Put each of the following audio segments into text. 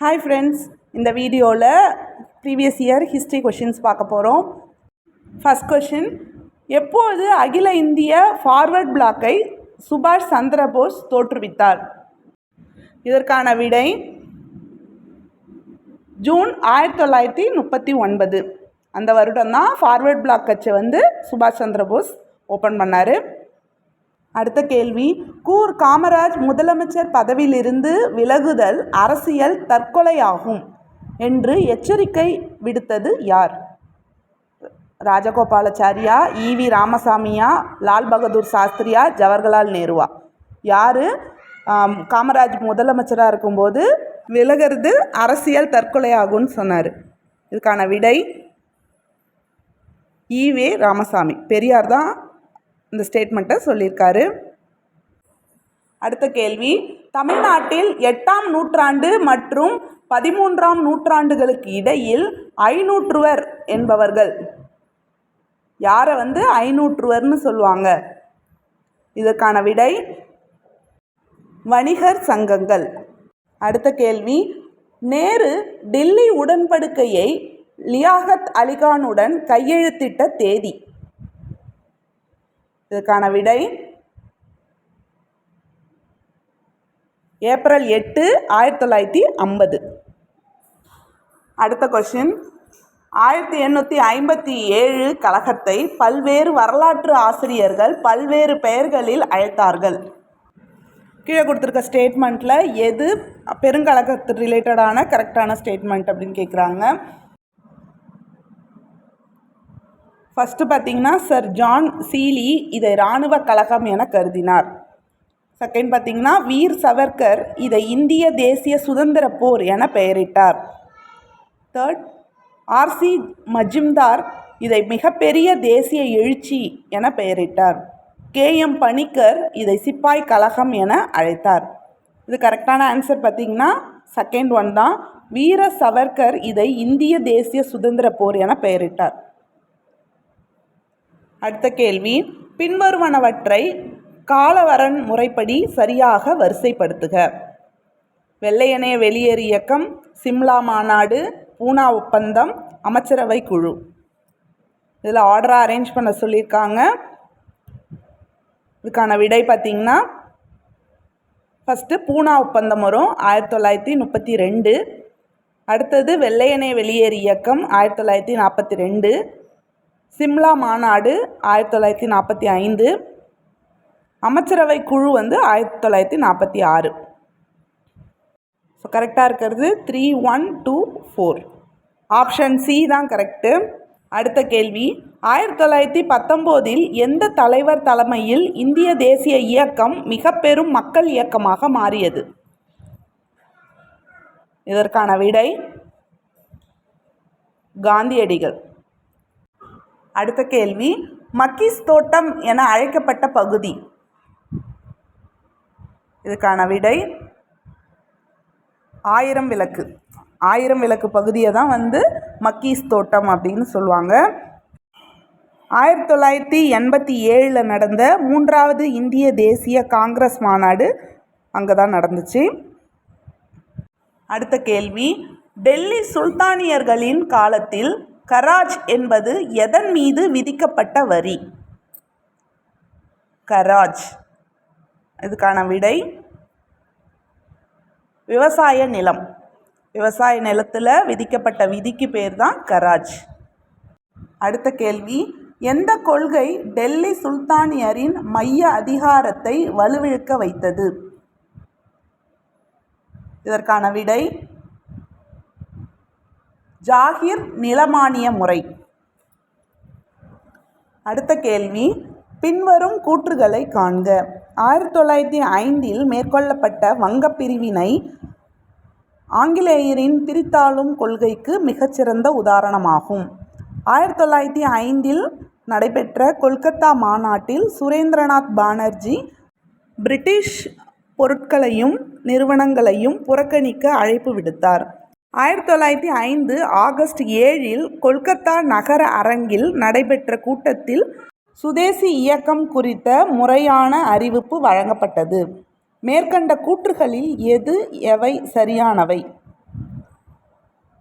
Hi friends இந்த வீடியோவில் previous year history questions பார்க்க போகிறோம் ஃபஸ்ட் கொஷின் எப்போது அகில இந்திய ஃபார்வர்ட் பிளாக்கை சுபாஷ் சந்திரபோஸ் தோற்றுவித்தார்? இதற்கான விடை ஜூன் ஆயிரத்தி தொள்ளாயிரத்தி முப்பத்தி ஒன்பது. அந்த வருடம் தான் ஃபார்வர்ட் பிளாக் கட்சி வந்து சுபாஷ் சந்திரபோஸ் ஓப்பன் பண்ணார். அடுத்த கேள்வி. கூர் காமராஜ் முதலமைச்சர் பதவியிலிருந்து விலகுதல் அரசியல் தற்கொலையாகும் என்று எச்சரிக்கை விடுத்தது யார்? ராஜகோபாலாச்சாரியா ஈவி ராமசாமியா லால் பகதூர் சாஸ்திரியா ஜவஹர்லால் நேருவா? யார்? காமராஜ் முதலமைச்சராக இருக்கும்போது விலகிறது அரசியல் தற்கொலையாகும்னு சொன்னார். இதுக்கான விடை ஈவே ராமசாமி. பெரியார் தான் இந்த ஸ்டேட்மெண்ட்டை சொல்லியிருக்காரு. அடுத்த கேள்வி. தமிழ்நாட்டில் எட்டாம் நூற்றாண்டு மற்றும் பதிமூன்றாம் நூற்றாண்டுகளுக்கு இடையில் ஐநூற்றுவர் என்பவர்கள். யாரை வந்து ஐநூற்றுவர்னு சொல்லுவாங்க? இதற்கான விடை வணிகர் சங்கங்கள். அடுத்த கேள்வி. நேரு டெல்லி உடன்படிக்கையை லியாகத் அலிகானுடன் கையெழுத்திட்ட தேதி. இதுக்கான விடை ஏப்ரல் எட்டு ஆயிரத்தி தொள்ளாயிரத்தி ஐம்பது. அடுத்த கொஷின் ஆயிரத்தி எண்ணூற்றி ஐம்பத்தி ஏழு கழகத்தை பல்வேறு வரலாற்று ஆசிரியர்கள் பல்வேறு பெயர்களில் அழைத்தார்கள். கீழே கொடுத்துருக்க ஸ்டேட்மெண்ட்டில் எது பெருங்கழகத்து ரிலேட்டடான கரெக்டான ஸ்டேட்மெண்ட் அப்படின்னு கேட்குறாங்க ஃபஸ்ட்டு பார்த்தீங்கன்னா சர் ஜான் சீலி இதை இராணுவ கழகம் என கருதினார். செகண்ட் பார்த்தீங்கன்னா வீர் சவர்கர் இதை இந்திய தேசிய சுதந்திர போர் என பெயரிட்டார். தேர்ட் ஆர்சி மஜிம்தார் இதை மிகப்பெரிய தேசிய எழுச்சி என பெயரிட்டார். கே எம் பணிக்கர் இதை சிப்பாய் கழகம் என அழைத்தார். இது கரெக்டான ஆன்சர் பார்த்தீங்கன்னா செகண்ட் ஒன் தான். வீர சவர்கர் இதை இந்திய தேசிய சுதந்திர போர் என பெயரிட்டார். அடுத்த கேள்வி. பின்வருவனவற்றை காலவரன் முறைப்படி சரியாக வரிசைப்படுத்துக. வெள்ளையனே வெளியேறு இயக்கம் சிம்லா மாநாடு பூனா ஒப்பந்தம் அமைச்சரவை குழு. இதில் ஆர்டராக அரேஞ்ச் பண்ண சொல்லியிருக்காங்க. இதுக்கான விடை பார்த்திங்கன்னா ஃபஸ்ட்டு பூனா ஒப்பந்தம் வரும் ஆயிரத்தி தொள்ளாயிரத்தி முப்பத்தி ரெண்டு. அடுத்தது வெள்ளையனே வெளியேறு இயக்கம் ஆயிரத்தி தொள்ளாயிரத்தி நாற்பத்தி ரெண்டு. சிம்லா மாநாடு ஆயிரத்தி தொள்ளாயிரத்தி நாற்பத்தி ஐந்து. அமைச்சரவை குழு வந்து ஆயிரத்தி தொள்ளாயிரத்தி நாற்பத்தி ஆறு. ஸோ கரெக்டாக இருக்கிறது. Three one two four option C தான் கரெக்டு அடுத்த கேள்வி. ஆயிரத்தி தொள்ளாயிரத்தி பத்தொம்போதில் எந்த தலைவர் தலைமையில் இந்திய தேசிய இயக்கம் மிக பெரும் மக்கள் இயக்கமாக மாறியது? இதற்கான விடை காந்தியடிகள். அடுத்த கேள்வி மக்கீஸ் தோட்டம் என அழைக்கப்பட்ட பகுதி. இதுக்கான விடை ஆயிரம் விளக்கு. ஆயிரம் விளக்கு பகுதியை தான் வந்து மக்கீஸ் தோட்டம் அப்படின்னு சொல்லுவாங்க. ஆயிரத்தி தொள்ளாயிரத்தி எண்பத்தி ஏழில் நடந்த மூன்றாவது இந்திய தேசிய காங்கிரஸ் மாநாடு அங்கே தான் நடந்துச்சு. அடுத்த கேள்வி டெல்லி சுல்தானியர்களின் காலத்தில் கராஜ் என்பது எதன் மீது விதிக்கப்பட்ட வரி? கராஜ். இதுக்கான விடை விவசாய நிலம். விவசாய நிலத்தில் விதிக்கப்பட்ட விதிக்கு பேர் தான் கராஜ். அடுத்த கேள்வி எந்த கொள்கை டெல்லி சுல்தானியரின் மைய அதிகாரத்தை வலுவிழுக்க வைத்தது? இதற்கான விடை ஜாகிர் நிலமானிய முறை. அடுத்த கேள்வி பின்வரும் கூற்றுகளை காண்க. ஆயிரத்தி தொள்ளாயிரத்தி ஐந்தில் மேற்கொள்ளப்பட்ட வங்கப் பிரிவினை ஆங்கிலேயரின் பிரித்தாளும் கொள்கைக்கு மிகச்சிறந்த உதாரணமாகும். ஆயிரத்தி தொள்ளாயிரத்தி ஐந்தில் நடைபெற்ற கொல்கத்தா மாநாட்டில் சுரேந்திரநாத் பானர்ஜி பிரிட்டிஷ் பொருட்களையும் நிறுவனங்களையும் புறக்கணிக்க அழைப்பு விடுத்தார். ஆயிரத்தி தொள்ளாயிரத்தி ஐந்து ஆகஸ்ட் ஏழில் கொல்கத்தா நகர அரங்கில் நடைபெற்ற கூட்டத்தில் சுதேசி இயக்கம் குறித்த முறையான அறிவிப்பு வழங்கப்பட்டது. மேற்கண்ட கூற்றுகளில் எது எவை சரியானவை?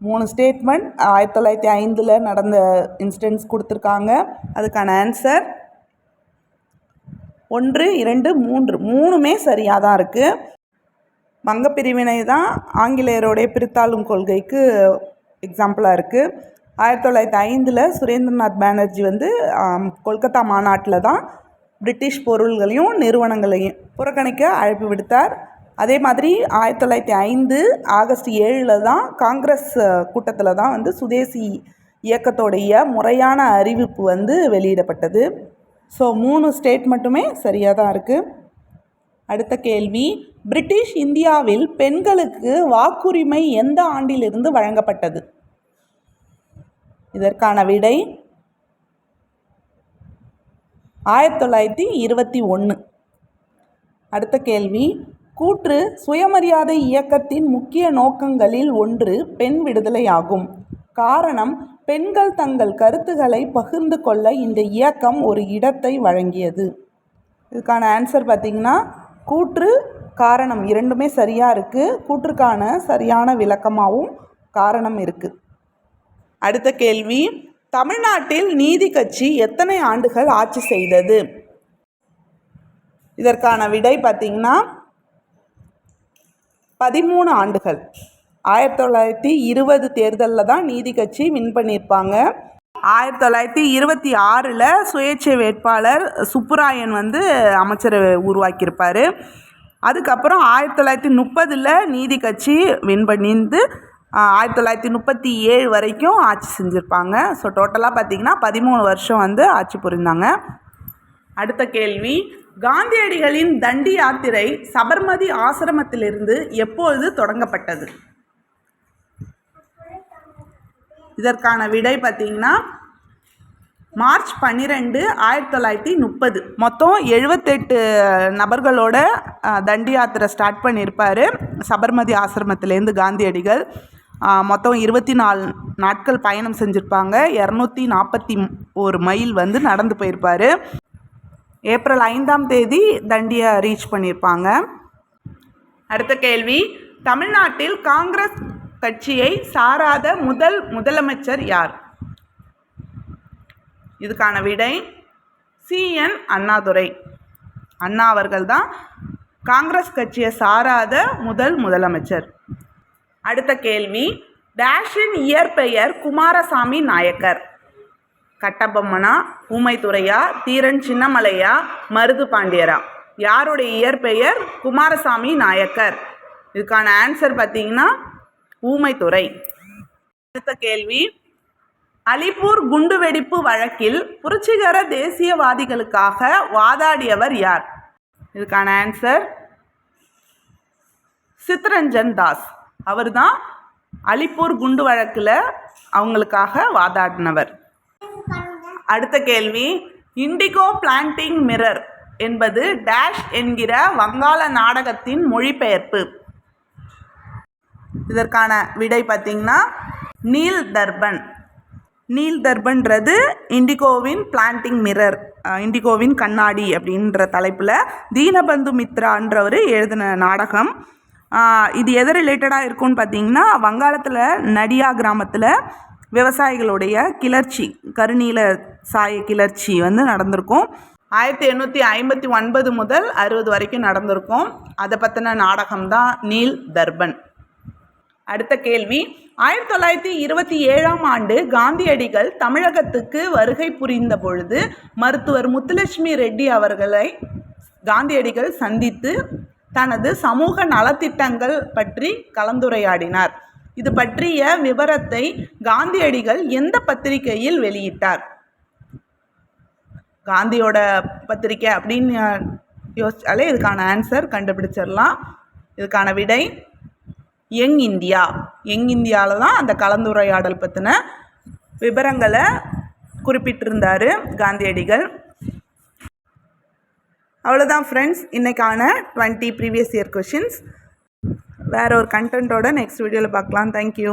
மூணு ஸ்டேட்மெண்ட் ஆயிரத்தி தொள்ளாயிரத்தி ஐந்தில் நடந்த இன்சிடென்ட்ஸ் கொடுத்துருக்காங்க. அதுக்கான ஆன்சர் ஒன்று இரண்டு மூன்று. மூணுமே சரியாக தான் இருக்குது வங்க பிரிவினை தான் ஆங்கிலேயருடைய பிரித்தாளும் கொள்கைக்கு எக்ஸாம்பிளாக இருக்குது ஆயிரத்தி தொள்ளாயிரத்தி ஐந்தில் சுரேந்திரநாத் பானர்ஜி வந்து கொல்கத்தா மாநாட்டில் தான் பிரிட்டிஷ் பொருள்களையும் நிறுவனங்களையும் புறக்கணிக்க அழைப்பு விடுத்தார். அதே மாதிரி ஆயிரத்தி தொள்ளாயிரத்தி ஐந்து ஆகஸ்ட் ஏழில் தான் காங்கிரஸ் கூட்டத்தில் தான் வந்து சுதேசி இயக்கத்தோடைய முறையான அறிவிப்பு வந்து வெளியிடப்பட்டது. ஸோ மூணு ஸ்டேட் மட்டுமே சரியாக தான் இருக்குது அடுத்த கேள்வி பிரிட்டிஷ் இந்தியாவில் பெண்களுக்கு வாக்குரிமை எந்த ஆண்டிலிருந்து வழங்கப்பட்டது? இதற்கான விடை ஆயிரத்தி தொள்ளாயிரத்தி இருபத்தி ஒன்று. அடுத்த கேள்வி கூற்று சுயமரியாதை இயக்கத்தின் முக்கிய நோக்கங்களில் ஒன்று பெண் விடுதலையாகும். காரணம் பெண்கள் தங்கள் கருத்துக்களை பகிர்ந்து கொள்ள இந்த இயக்கம் ஒரு இடத்தை வழங்கியது. இதுக்கான ஆன்சர் பார்த்திங்கன்னா கூற்று காரணம் இரண்டுமே சரியாக இருக்குது கூற்றுக்கான சரியான விளக்கமாகவும் காரணம் இருக்குது அடுத்த கேள்வி தமிழ்நாட்டில் நீதி கட்சி எத்தனை ஆண்டுகள் ஆட்சி செய்தது? இதற்கான விடை பார்த்திங்கன்னா பதிமூணு ஆண்டுகள். ஆயிரத்தி தொள்ளாயிரத்தி இருபது தேர்தலில் தான் நீதி கட்சி வின் பண்ணியிருப்பாங்க. ஆயிரத்தி தொள்ளாயிரத்தி இருபத்தி ஆறில் சுயேட்சை வேட்பாளர் சுப்புராயன் வந்து அமைச்சரை உருவாக்கியிருப்பார். அதுக்கப்புறம் ஆயிரத்தி தொள்ளாயிரத்தி முப்பதில் நீதி கட்சி வின் பண்ணியிருந்து ஆயிரத்தி தொள்ளாயிரத்தி முப்பத்தி ஏழு வரைக்கும் ஆட்சி செஞ்சுருப்பாங்க. ஸோ டோட்டலாக பார்த்தீங்கன்னா பதிமூணு வருஷம் வந்து ஆட்சி புரிந்தாங்க. அடுத்த கேள்வி. காந்தியடிகளின் தண்டி யாத்திரை சபர்மதி ஆசிரமத்திலிருந்து எப்பொழுது தொடங்கப்பட்டது? இதற்கான விடை பார்த்தீங்கன்னா மார்ச் பன்னிரெண்டு ஆயிரத்தி தொள்ளாயிரத்தி முப்பது. மொத்தம் எழுபத்தெட்டு நபர்களோட தண்டி யாத்திரை ஸ்டார்ட் பண்ணியிருப்பார். சபர்மதி ஆசிரமத்திலேருந்து காந்தியடிகள். மொத்தம் இருபத்தி நாலு நாட்கள் பயணம் செஞ்சுருப்பாங்க. இரநூத்தி நாற்பத்தி ஒரு மைல் வந்து நடந்து போயிருப்பார். ஏப்ரல் ஐந்தாம் தேதி தண்டியை ரீச் பண்ணியிருப்பாங்க. அடுத்த கேள்வி. தமிழ்நாட்டில் காங்கிரஸ் கட்சியை சாராத முதல் முதலமைச்சர் யார்? இதுக்கான விடை சிஎன் அண்ணாதுரை. அண்ணா அவர்கள் தான் காங்கிரஸ் கட்சியை சாராத முதல் முதலமைச்சர். அடுத்த கேள்வி டேஷின் இயற்பெயர் குமாரசாமி நாயக்கர். கட்டபொம்மனா ஊமைத்துறையா தீரன் சின்னமலையா மருது பாண்டியரா? யாருடைய இயற்பெயர் குமாரசாமி நாயக்கர்? இதுக்கான ஆன்சர் பார்த்தீங்கன்னா ஊமைத்துறை. அடுத்த கேள்வி அலிப்பூர் குண்டுவெடிப்பு வழக்கில் புரட்சிகர தேசியவாதிகளுக்காக வாதாடியவர் யார்? இதுக்கான ஆன்சர் சித்ரஞ்சன் தாஸ். அவர் தான் அலிப்பூர் குண்டு வழக்கில் அவங்களுக்காக வாதாடினவர். அடுத்த கேள்வி இண்டிகோ பிளான்டிங் மிரர் என்பது டேஷ் என்கிற வங்காள நாடகத்தின் மொழிபெயர்ப்பு. இதற்கான விடை பார்த்தீங்கன்னா நீல் தர்பன். நீல் தர்பன்றது இண்டிகோவின் பிளான்டிங் மிரர் இண்டிகோவின் கண்ணாடி அப்படின்ற தலைப்பில் தீனபந்து மித்ரான்றவர் எழுதின நாடகம். இது எது ரிலேட்டடாக இருக்கும்னு பார்த்தீங்கன்னா வங்காளத்தில் நடியா கிராமத்தில் விவசாயிகளுடைய கிளர்ச்சி கருநீல சாய கிளர்ச்சி வந்து நடந்திருக்கும். ஆயிரத்தி எண்ணூற்றி ஐம்பத்தி ஒன்பது முதல் அறுபது வரைக்கும் நடந்திருக்கும். அதை பற்றின நாடகம் தான் நீல் தர்பன் அடுத்த கேள்வி. ஆயிரத்தி தொள்ளாயிரத்தி இருபத்தி ஏழாம் ஆண்டு காந்தியடிகள் தமிழகத்துக்கு வருகை புரிந்த பொழுது மருத்துவர் முத்துலட்சுமி ரெட்டி அவர்களை காந்தியடிகள் சந்தித்து தனது சமூக நலத்திட்டங்கள் பற்றி கலந்துரையாடினார். இது பற்றிய விவரத்தை காந்தியடிகள் எந்த பத்திரிகையில் வெளியிட்டார்? காந்தியோட பத்திரிக்கை அப்படின்னு யோசிச்சாலே இதுக்கான ஆன்சர் கண்டுபிடிச்சிடலாம். இதுக்கான விடை யங் இந்தியா. யங் இந்தியாவில் தான் அந்த கலந்துரையாடல் பற்றின விவரங்களை குறிப்பிட்டிருந்தார் காந்தியடிகள். அவ்வளோதான் ஃப்ரெண்ட்ஸ் இன்றைக்கான டுவெண்ட்டி ப்ரீவியஸ் இயர் கொஷின்ஸ் வேற ஒரு கண்டென்ட்டோட நெக்ஸ்ட் வீடியோவில் பார்க்கலாம். தேங்க்யூ